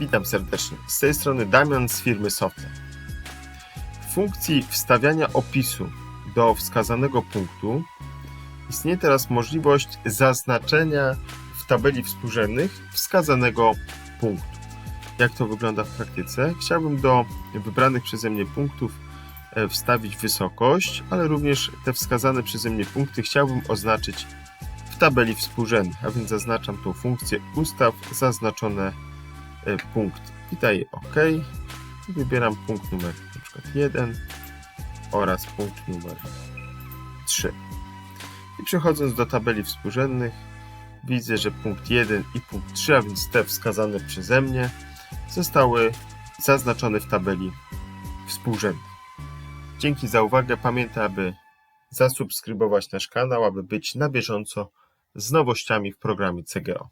Witam serdecznie. Z tej strony Damian z firmy Software. W funkcji wstawiania opisu do wskazanego punktu istnieje teraz możliwość zaznaczenia w tabeli współrzędnych wskazanego punktu. Jak to wygląda w praktyce? Chciałbym do wybranych przeze mnie punktów e, wstawić wysokość, ale również te wskazane przeze mnie punkty chciałbym oznaczyć w tabeli współrzędnych, a więc zaznaczam tą funkcję ustaw zaznaczone punkt i daję OK. Wybieram punkt numer na przykład 1 oraz punkt numer 3. I przechodząc do tabeli współrzędnych, widzę, że punkt 1 i punkt 3, a więc te wskazane przeze mnie, zostały zaznaczone w tabeli współrzędnych. Dzięki za uwagę. Pamiętaj, aby zasubskrybować nasz kanał, aby być na bieżąco z nowościami w programie CGO.